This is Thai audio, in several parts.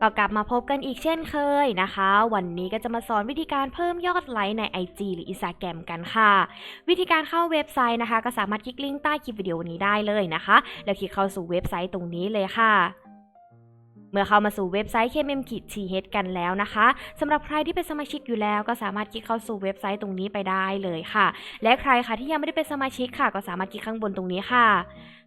ก็กลับมาพบกันอีกเช่นเคยนะคะ วันนี้ก็จะมาสอนวิธีการเพิ่มยอดไลค์ใน IG หรือ Instagram กันค่ะ วิธีการเข้าเว็บไซต์นะคะ ก็สามารถคลิกลิงก์ใต้คลิปวิดีโอนี้ได้เลยนะคะ แล้วคลิกเข้าสู่เว็บไซต์ตรงนี้เลยค่ะเมื่อเข้ามาสู่เว็บไซต์ KMM ขีด TH กันแล้วนะคะสำหรับใครที่เป็นสมาชิกอยู่แล้ว ก็สามารถคลิกเข้าสู่เว็บไซต์ตรงนี้ไปได้เลยค่ะ และใครค่ะที่ยังไม่ได้เป็นสมาชิกค่ะ ก็สามารถคลิกข้างบนตรงนี้ค่ะ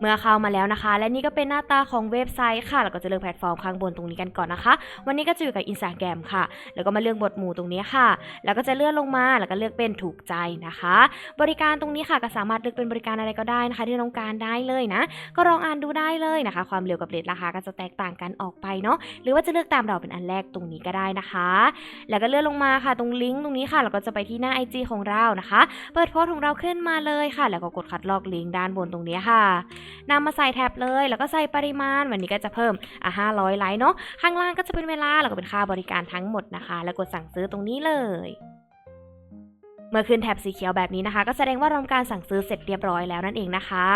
เมื่อเข้ามาแล้วนะคะ และนี่ก็เป็นหน้าตาของเว็บไซต์ค่ะเราก็จะเลือกแพลตฟอร์มข้างบนตรงนี้กันก่อนนะคะ วันนี้ก็จะอยู่กับ Instagram ค่ะ แล้วก็มาเลือกบทหมู่ตรงนี้ค่ะ แล้วก็จะเลื่อนลงมา แล้วก็เลือกเป็นถูกใจนะคะ บริการตรงนี้ค่ะก็สามารถเลือกเป็นบริการอะไรก็ได้นะคะ ที่ต้องการได้เลยนะ ก็ลองอ่านดูได้เลยนะคะ ความเร็วกับเรทราคาก็จะแตกต่างกันออกไปเนาะ หรือว่าจะเลือกตามเราเป็นอันแรกตรงนี้ก็ได้นะคะ แล้วก็เลื่อนลงมาค่ะ ตรงลิงก์ตรงนี้ค่ะเราก็จะไปที่หน้า IG ของเรานะคะ เปิดโพสต์ของเราขึ้นมาเลยค่ะ แล้วก็กดคัดลอกลิงก์ด้านบนตรงนี้ค่ะนำมาใส่แท็บเลย แล้วก็ใส่ปริมาณ วันนี้ก็จะเพิ่มอะ500ไลค์เนาะข้างล่างก็จะเป็นเวลาแล้วก็เป็นค่าบริการทั้งหมดนะคะ แล้วกดสั่งซื้อตรงนี้เลย เมื่อขึ้นแท็บสีเขียวแบบนี้นะคะ ก็แสดงว่าราทำการสั่งซื้อเสร็จเรียบร้อยแล้วนั่นเองนะคะ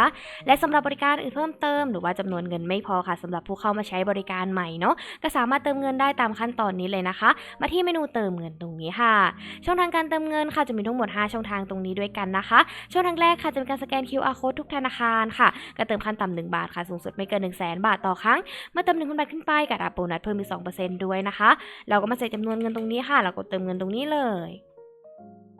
และสำหรับบริการอื่นเพิ่มเติมหรือว่าจำนวนเงินไม่พอค่ะสำหรับผู้เข้ามาใช้บริการใหม่เนาะก็สามารถเติมเงินได้ตามขั้นตอนนี้เลยนะคะ มาที่เมนูเติมเงินตรงนี้ค่ะ ช่องทางการเติมเงินค่ะจะมีทั้งหมด 5 ช่องทางตรงนี้ด้วยกันนะคะ ช่องทางแรกค่ะจะเป็นการสแกน QR code ทุกธนาคารค่ะก็เติมขั้นต่ำ1บาทค่ะสูงสุดไม่เกิน1 0 0 0 0แสนบาทต่อครั้งเมื่อเติม1,000บาทขึ้นไปก็รับโบนัสเพิ่มอีก2%ด้วยนะคะ เราก็มาใส่จำนวนเงินตรงนี้ค่ะแล้วกดเติมเงินตรงนี้เลย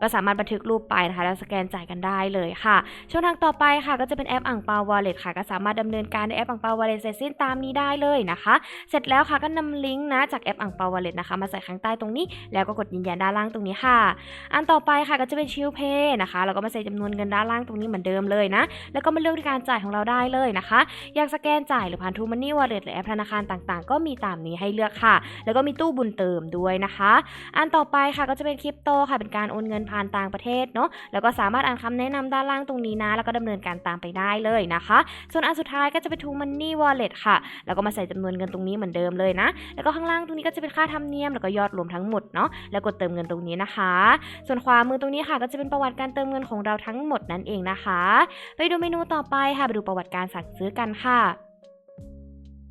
ก็สามารถบันทึกรูปไปนะคะ แล้วสแกนจ่ายกันได้เลยค่ะ ช่องทางต่อไปค่ะ ก็จะเป็นแอปอ่างเปาวอลเล็ตค่ะ ก็สามารถดำเนินการในแอปอ่างเปาวอลเล็ตเสร็จสิ้นตามนี้ได้เลยนะคะ เสร็จแล้วค่ะก็นำลิงก์นะจากแอปอ่างเปาวอลเล็ตนะคะมาใส่ข้างใต้ตรงนี้ แล้วก็กดยืนยันด้านล่างตรงนี้ค่ะ อันต่อไปค่ะก็จะเป็นชิลเพย์นะคะเราก็มาใส่จำนวนเงินด้านล่างตรงนี้เหมือนเดิมเลยนะ แล้วก็มาเลือกการจ่ายของเราได้เลยนะคะ อยากสแกนจ่ายหรือผ่านทูมันนี่วอลเล็ตหรือแอปธนาคารต่างๆ ก็มีตามนี้ให้เลือกค่ะ แล้วก็มีตู้บุญเติมด้วยนะคะ อันต่อไปค่ะก็จะเป็นคริปโตค่ะเป็นการโอนเงินผ่านต่างประเทศเนาะแล้วก็สามารถอ่านคำแนะนำด้านล่างตรงนี้นะ แล้วก็ดำเนินการตามไปได้เลยนะคะ ส่วนอันสุดท้ายก็จะเป็นทูมันนี่วอลเล็ตค่ะ แล้วก็มาใส่จำนวนเงินตรงนี้เหมือนเดิมเลยนะ แล้วก็ข้างล่างตรงนี้ก็จะเป็นค่าธรรมเนียมแล้วก็ยอดรวมทั้งหมดเนาะแล้วกดเติมเงินตรงนี้นะคะ ส่วนขวามือตรงนี้ค่ะ ก็จะเป็นประวัติการเติมเงินของเราทั้งหมดนั่นเองนะคะ ไปดูเมนูต่อไปค่ะไปดูประวัติการสั่งซื้อกันค่ะ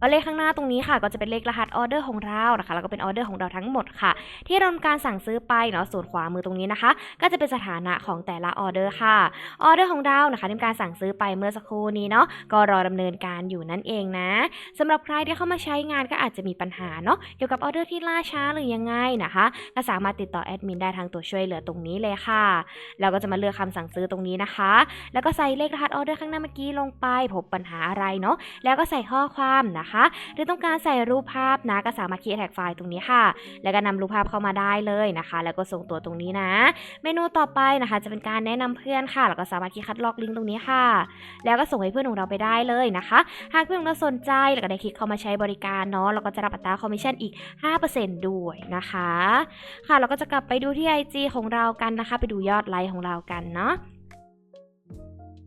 ก็เลขข้างหน้าตรงนี้ค่ะ ก็จะเป็นเลขรหัสออเดอร์ของเรานะคะแล้วก็เป็นออเดอร์ของเราทั้งหมดค่ะ ที่เราทำการสั่งซื้อไปเนาะส่วนขวามือตรงนี้นะคะ ก็จะเป็นสถานะของแต่ละออเดอร์ค่ะออเดอร์ของเรานะคะทำการสั่งซื้อไปเมื่อสักครู่นี้เนาะก็รอดำเนินการอยู่นั่นเองนะสำหรับใครที่เข้ามาใช้งานก็อาจจะมีปัญหาเนาะเกี่ยวกับออเดอร์ที่ล่าช้าหรือยังไงนะคะก็สามารถติดต่อแอดมินได้ทางตัวช่วยเหลือตรงนี้เลยค่ะเราก็จะมาเลือกคำสั่งซื้อตรงนี้นะคะ แล้วก็ใส่เลขรหัสออเดอร์ข้างหน้าเมื่อกี้ลงไปพบปัญหาอะไรเนาะแล้วก็ใส่ข้อความนะคะหรือต้องการใส่รูปภาพนะก็สามารถคีย์แท็กไฟล์ตรงนี้ค่ะ แล้วก็นำรูปภาพเข้ามาได้เลยนะคะ แล้วก็ส่งตัวตรงนี้นะ เมนูต่อไปนะคะ จะเป็นการแนะนำเพื่อนค่ะ แล้วก็สามารถคลิกคัดลอกลิงก์ตรงนี้ค่ะ แล้วก็ส่งให้เพื่อนของเราไปได้เลยนะคะ หากเพื่อนของเราสนใจแล้วก็ได้คลิกเข้ามาใช้บริการเนาะเราก็จะรับอัตราคอมมิชชั่นอีก 5%ด้วยนะคะ ค่ะเราก็จะกลับไปดูที่ IG ของเรากันนะคะ ไปดูยอดไลค์ของเรากันเนาะ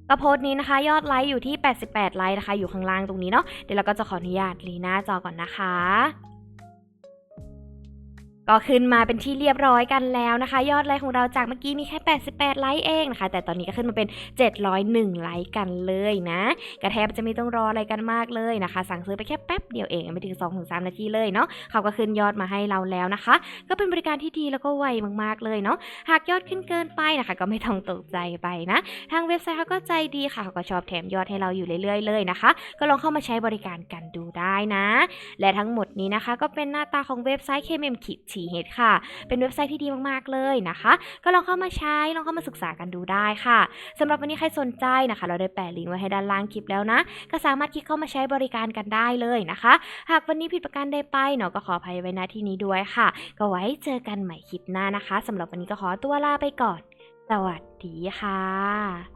ก็โพสต์นี้นะคะ ยอดไลค์อยู่ที่ 88 ไลค์นะคะ อยู่ข้างล่างตรงนี้เนาะเดี๋ยวเราก็จะขออนุญาตรีหน้าจอก่อนนะคะ ก็ขึ้นมาเป็นที่เรียบร้อยกันแล้วนะคะ ยอดไลค์ของเราจากเมื่อกี้มีแค่ 88 ไลค์เองนะคะ แต่ตอนนี้ก็ขึ้นมาเป็น 701 ไลค์กันเลยนะ กระแทบจะไม่ต้องรออะไรกันมากเลยนะคะ สั่งซื้อไปแค่แป๊บเดียวเองไม่ถึง 2-3 นาทีเลยเนาะเขาก็ขึ้นยอดมาให้เราแล้วนะคะ ก็เป็นบริการที่ดีแล้วก็ไวมากๆเลยเนาะหากยอดขึ้นเกินไปนะคะ ก็ไม่ต้องตกใจไปนะ ทางเว็บไซต์เขาก็ใจดีค่ะเขาก็ชอบแถมยอดให้เราอยู่เรื่อยๆเลยนะคะ ก็ลองเข้ามาใช้บริการกันดู ได้นะ และทั้งหมดนี้นะคะ ก็เป็นหน้าตาของเว็บไซต์ KMM ขีดชีเฮดค่ะ เป็นเว็บไซต์ที่ดีมากๆเลยนะคะ ก็ลองเข้ามาใช้ลองเข้ามาศึกษากันดูได้ค่ะสำหรับวันนี้ใครสนใจนะคะ เราได้แปะลิงก์ไว้ให้ด้านล่างคลิปแล้วนะ ก็สามารถคลิกเข้ามาใช้บริการกันได้เลยนะคะ หากวันนี้ผิดประการใดไปเนาะก็ขออภัยไว้ณที่นี้ด้วยค่ะ ก็ไว้เจอกันใหม่คลิปหน้านะคะสำหรับวันนี้ก็ขอตัวลาไปก่อน สวัสดีค่ะ